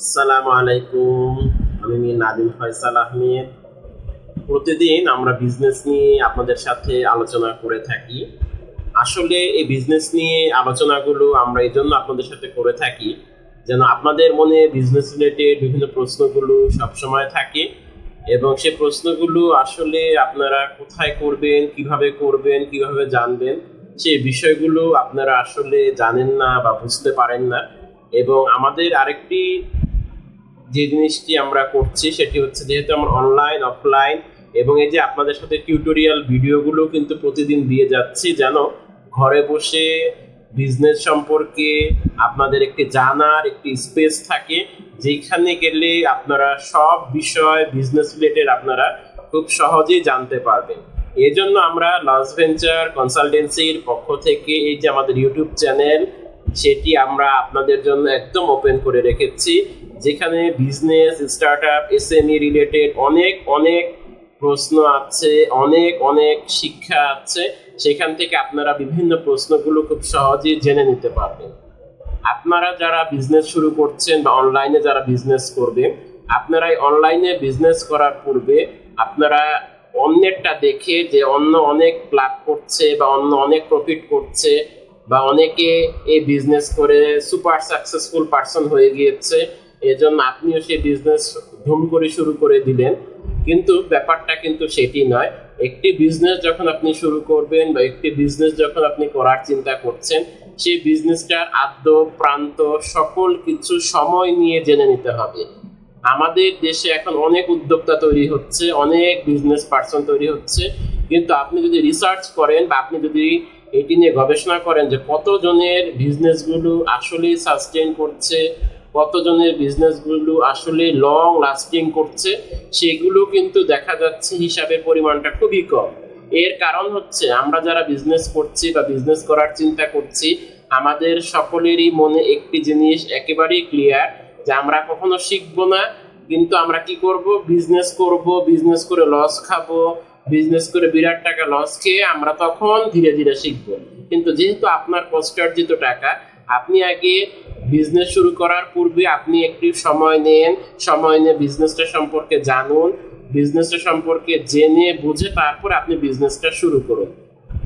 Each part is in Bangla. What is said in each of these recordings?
আসসালামু আলাইকুম আমি নাদিম ফয়সাল আহমেদ। প্রতিদিন আমরা বিজনেস নিয়ে আপনাদের সাথে আলোচনা করে থাকি। আসলে এই বিজনেস নিয়ে আলোচনাগুলো আমরা এই জন্য আপনাদের সাথে করে থাকি যেন আপনাদের মনে বিজনেস রিলেটেড বিভিন্ন প্রশ্নগুলো সবসময় থাকে এবং সেই প্রশ্নগুলো আসলে আপনারা কোথায় করবেন, কীভাবে করবেন, কীভাবে জানবেন সেই বিষয়গুলো আপনারা আসলে জানেন না বা বুঝতে পারেন না। এবং আমাদের আরেকটি যে জিনিসটি আমরা করছি সেটি হচ্ছে যেহেতু আমরা অনলাইন অফলাইন এবং এই যে আপনাদের সাথে টিউটোরিয়াল ভিডিওগুলো কিন্তু প্রতিদিন দিয়ে যাচ্ছি, যেন ঘরে বসে বিজনেস সম্পর্কে আপনাদের একটি জানার একটি স্পেস থাকে, যেখানে গেলে আপনারা সব বিষয় বিজনেস রিলেটেড আপনারা খুব সহজেই জানতে পারবেন। এজন্য আমরা লস ভেঞ্চার কনসালটেন্সির পক্ষ থেকে এই যে আমাদের ইউটিউব চ্যানেল সেটি আমরা আপনাদের জন্য একদম ওপেন করে রেখেছি। যেখানে business startup SME related অনেক অনেক প্রশ্ন আছে, অনেক অনেক শিক্ষা আছে। সেখান থেকে আপনারা বিভিন্ন প্রশ্নগুলো খুব সহজেই জেনে নিতে পারবেন। আপনারা যারা বিজনেস শুরু করছেন বা অনলাইনে যারা বিজনেস করবে, আপনারা অনলাইনে বিজনেস করার পূর্বে আপনারা অন্যেরটা দেখে যে অন্য অনেক লাভ করছে বা অন্য অনেক প্রফিট করছে। বা অনেকে এই বিজনেস করে সুপার সাকসেসফুল পার্সন হয়ে গিয়েছে, এজন্য আপনিও সেই বিজনেস ধুম করে শুরু করে দিলেন। কিন্তু ব্যাপারটা কিন্তু সেটি নয়। একটি বিজনেস যখন আপনি শুরু করবেন বা একটি বিজনেস যখন আপনি করার চিন্তা করছেন, সেই বিজনেসটার আদ্য, প্রান্ত, সকল কিছু সময় নিয়ে জেনে নিতে হবে। আমাদের দেশে এখন অনেক উদ্যোক্তা তৈরি হচ্ছে, অনেক বিজনেস পার্সন তৈরি হচ্ছে। কিন্তু আপনি যদি রিসার্চ করেন বা আপনি যদি এটি নিয়ে গবেষণা করেন যে কতজনের বিজনেসগুলো আসলেই সাস্টেন করছে, কতজনের বিজনেসগুলো আসলে লং লাস্টিং করছে, সেগুলো কিন্তু দেখা যাচ্ছে হিসাবের পরিমাণটা খুবই কম। এর কারণ হচ্ছে আমরা যারা বিজনেস করছি বা বিজনেস করার চিন্তা করছি, আমাদের সকলেরই মনে একটি জিনিস একেবারেই ক্লিয়ার যে আমরা কখনো শিখব না, কিন্তু আমরা কি করব? বিজনেস করব বিজনেস করে লস খাব বিজনেস করে বিরাট টাকা লস খেয়ে আমরা তখন ধীরে ধীরে শিখব। কিন্তু যেহেতু আপনার কষ্টার্জিত টাকা, আপনি আগে বিজনেস শুরু করার পূর্বে আপনি একটি সময় নেন, সময় নিয়ে বিজনেসটা সম্পর্কে জানুন বিজনেসটা সম্পর্কে জেনে বুঝে তারপর আপনি বিজনেসটা শুরু করুন।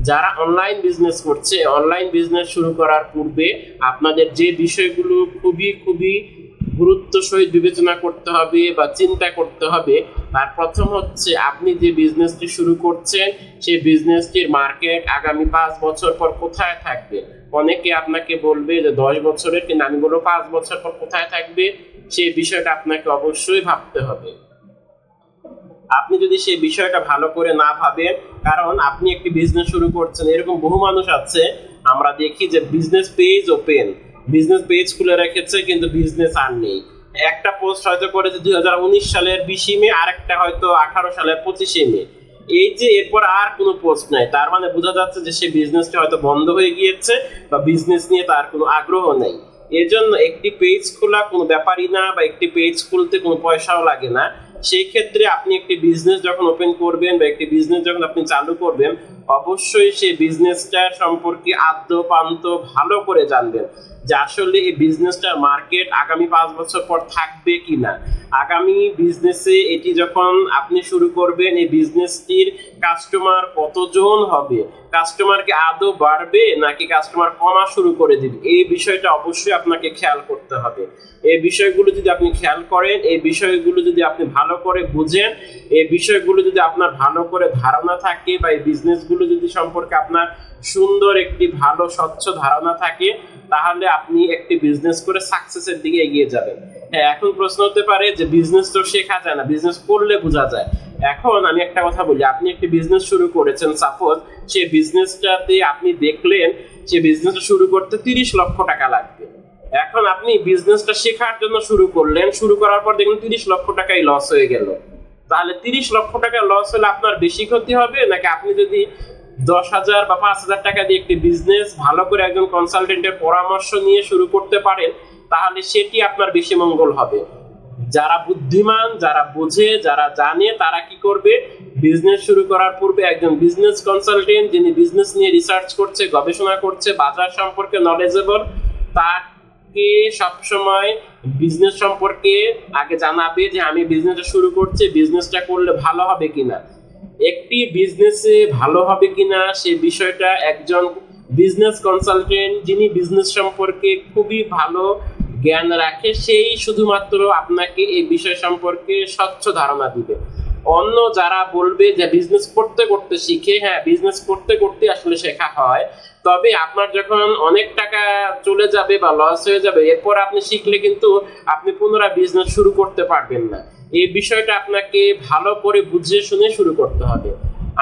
যারা অনলাইন বিজনেস করছে অনলাইন বিজনেস শুরু করার পূর্বে আপনাদের যে বিষয়গুলো খুবই খুবই গুরুত্ব সহিত বিবেচনা করতে হবে বা চিন্তা করতে হবে। তার প্রথম হচ্ছে, আপনি যে বিজনেসটি শুরু করছেন, সেই বিজনেসটির মার্কেট আগামী পাঁচ বছর পর কোথায় থাকবে? অনেকে আপনাকে বলবে যে, দশ বছরের কিন্তু আমি বলব, পাঁচ বছর পর কোথায় থাকবে? সেই বিষয়টা আপনাকে অবশ্যই ভাবতে হবে। আপনি যদি সেই বিষয়টা ভালো করে না ভাবেন, কারণ আপনি একটি বিজনেস শুরু করছেন, এরকম বহু মানুষ আছে, আমরা দেখি যে business page open business page খুলে রেখেছে, কিন্তু বিজনেস আর নেই। একটা পোস্ট হয়তো করেছে দুই হাজার উনিশ সালের বিশে মে আর একটা হয়তো আঠারো সালের পঁচিশে মে। এই যে এরপর আর কোনো পোস্ট নাই, তার মানে বোঝা যাচ্ছে যে সে বিজনেসটা হয়তো বন্ধ হয়ে গিয়েছে বা বিজনেস নিয়ে তার কোনো আগ্রহ নেই। এর জন্য একটি পেজ খোলা কোনো ব্যাপারই না বা একটি পেজ খুলতে কোনো পয়সাও লাগে না। সেই ক্ষেত্রে আপনি একটি বিজনেস যখন ওপেন করবেন বা একটি বিজনেস যখন আপনি চালু করবেন, অবশ্যই সেই বিজনেসটা সম্পর্কে আদ্য পান্ত ভালো করে জানবেন। যে আসলে এই বিজনেসটার মার্কেট আগামী পাঁচ বছর পর থাকবে কি না আগামী বিজনেসে এটি যখন আপনি শুরু করবেন, এই বিজনেসটির কাস্টমার কতজন হবে? কাস্টমারকে আদৌ বাড়বে নাকি কাস্টমার কমা শুরু করে দিবে? এই বিষয়টা অবশ্যই আপনাকে খেয়াল করতে হবে। এই বিষয়গুলো যদি আপনি খেয়াল করেন, এই বিষয়গুলো যদি আপনি ভালো করে বুঝেন, এই বিষয়গুলো যদি আপনার ভালো করে ধারণা থাকে বা এই বিজনেসগুলো যদি সম্পর্কে আপনার সুন্দর একটি ভালো, স্বচ্ছ ধারণা থাকে তাহলে আপনি একটি বিজনেস করে সাকসেসের দিকে এগিয়ে যাবেন। হ্যাঁ এখন প্রশ্ন হতে পারে যে বিজনেস তো শেখা যায় না বিজনেস করলে বোঝা যায়। এখন আমি একটা কথা বলি, আপনি একটি বিজনেস শুরু করেছেন সাপোজ সেই বিজনেসটাতে আপনি দেখলেন সে বিজনেসটা শুরু করতে তিরিশ লক্ষ টাকা লাগবে। এখন আপনি বিজনেসটা শেখার জন্য শুরু করলেন, শুরু করার পর দেখলেন তিরিশ লক্ষ টাকাই লস হয়ে গেল। তাহলে তিরিশ লক্ষ টাকা লস হলে আপনার বেশি ক্ষতি হবে? নাকি আপনি যদি দশ হাজার বা পাঁচ হাজার টাকা দিয়ে একটি বিজনেস ভালো করে একজন কনসালটেন্টের পরামর্শ নিয়ে শুরু করতে পারেন, তাহলে সেটি আপনার বেশি মঙ্গল হবে। যারা বুদ্ধিমান, যারা বোঝে, যারা জানে, তারা কি করবে? বিজনেস শুরু করার পূর্বে একজন বিজনেস কনসালটেন্ট যিনি বিজনেস নিয়ে রিসার্চ করছে, গবেষণা করছে, বাজার সম্পর্কে নলেজেবল তাকে সবসময় বিজনেস সম্পর্কে আগে জানাবে যে আমি বিজনেসটা শুরু করছি বিজনেসটা করলে ভালো হবে কিনা। একটি বিজনেসে ভালো হবে কিনা, সে বিষয়টা একজন বিজনেস কনসালটেন্ট যিনি বিজনেস সম্পর্কে খুবই ভালো জ্ঞান রাখে, সেই শুধুমাত্র আপনাকে এই বিষয় সম্পর্কে স্বচ্ছ ধারণা দিবে। অন্য যারা বলবে যে বিজনেস করতে করতে শিখে হ্যাঁ বিজনেস করতে করতে আসলে শেখা হয়, তবে আপনার যখন অনেক টাকা চলে যাবে বা লস হয়ে যাবে, এরপর আপনি শিখলে কিন্তু আপনি পুনরায় বিজনেস শুরু করতে পারবেন না। এই বিষয়টা আপনাকে ভালো করে বুঝে শুনে শুরু করতে হবে।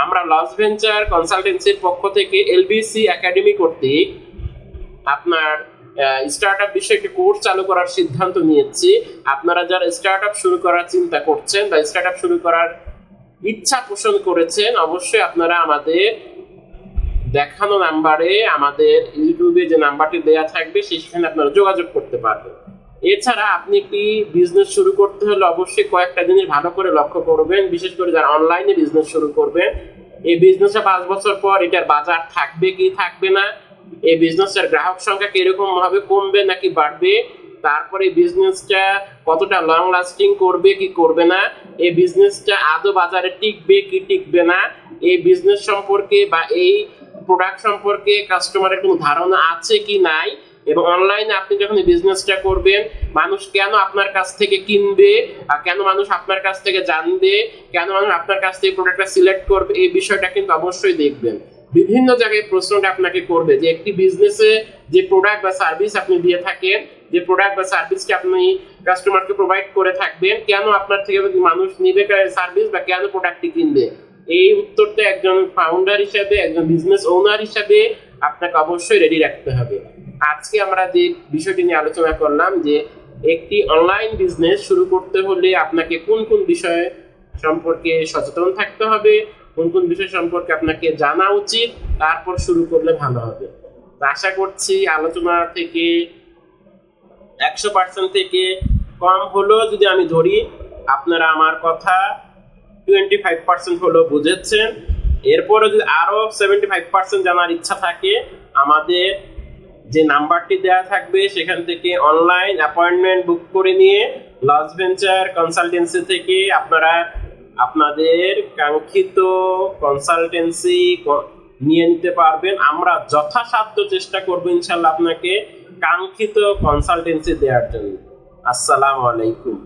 আমরা লস ভেঞ্চার কনসালটেন্সির পক্ষ থেকে এলবিসি একাডেমি কর্তৃক আপনার স্টার্ট আপ বিষয়ে একটি কোর্স চালু করার সিদ্ধান্ত নিয়েছি। আপনারা যারা স্টার্ট আপ শুরু করার চিন্তা করছেন বা স্টার্ট আপ শুরু করার ইচ্ছা পোষণ করেছেন, অবশ্যই আপনারা আমাদের দেখানো নাম্বারে আমাদের ইউটিউবে যে নাম্বারটি দেওয়া থাকবে, সেখানে আপনারা যোগাযোগ করতে পারবেন। এছাড়া আপনি একটি বিজনেস শুরু করতে হলে অবশ্যই কয়েকটা জিনিস ভালো করে লক্ষ্য করবেন। বিশেষ করে যারা অনলাইনে বিজনেস শুরু করবেন, এই বিজনেসটা পাঁচ বছর পর এটার বাজার থাকবে কি থাকবে না, এই বিজনেসের গ্রাহক সংখ্যা কীরকম ভাবে কমবে নাকি বাড়বে, তারপরে বিজনেসটা কতটা লং লাস্টিং করবে কি করবে না, এই বিজনেসটা আদৌ বাজারে টিকবে কি টিকবে না, এই বিজনেস সম্পর্কে বা এই প্রোডাক্ট সম্পর্কে কাস্টমারের কোনো ধারণা আছে কি নাই এবং অনলাইনে আপনি যখন বিজনেসটা করবেন, মানুষ কেন আপনার কাছ থেকে কিনবে কেন মানুষ আপনার কাছ থেকে জানবে, কেন মানুষ আপনার কাছ থেকে প্রোডাক্টটা সিলেক্ট করবে, এই বিষয়টা কিন্তু অবশ্যই দেখবেন। বিভিন্ন জায়গায় প্রশ্নটা আপনাকে করবে যে একটি বিজনেসে যে প্রোডাক্ট বা সার্ভিস আপনি দিয়ে থাকেন, যে প্রোডাক্ট বা সার্ভিসটি আপনি কাস্টমারকে প্রোভাইড করে থাকবেন, কেন আপনার থেকে মানুষ নিবে সার্ভিস বা কেন প্রোডাক্টটি কিনবে? এই উত্তরটা একজন ফাউন্ডার হিসাবে, একজন বিজনেস ওনার হিসাবে আপনাকে অবশ্যই রেডি রাখতে হবে। আজকে আমরা যে বিষয়টি নিয়ে আলোচনা করলাম যে একটি অনলাইন বিজনেস শুরু করতে হলে আপনাকে কোন কোন বিষয় সম্পর্কে সচেতন থাকতে হবে, কোন কোন বিষয় সম্পর্কে আপনাকে জানা উচিত, তারপর শুরু করলে ভালো হবে। আশা করছি আলোচনা থেকে একশো পার্সেন্ট থেকে কম হলেও যদি আমি ধরি, আপনারা আমার কথা টোয়েন্টি ফাইভ পার্সেন্ট হলেও বুঝেছেন। এরপরে যদি আরও সেভেন্টি ফাইভ পার্সেন্ট জানার ইচ্ছা থাকে, আমাদের যে নাম্বারটি দেওয়া থাকবে সেখান থেকে অনলাইন অ্যাপয়েন্টমেন্ট বুক করে নিয়ে লস ভেঞ্চার কনসালটেন্সি থেকে আপনারা আপনাদের কাঙ্ক্ষিত কনসালটেন্সি নিয়ে নিতে পারবেন। আমরা যথাসাধ্য চেষ্টা করব ইনশাল্লাহ আপনাকে কাঙ্ক্ষিত কনসালটেন্সি দেওয়ার জন্য। আসসালামু আলাইকুম।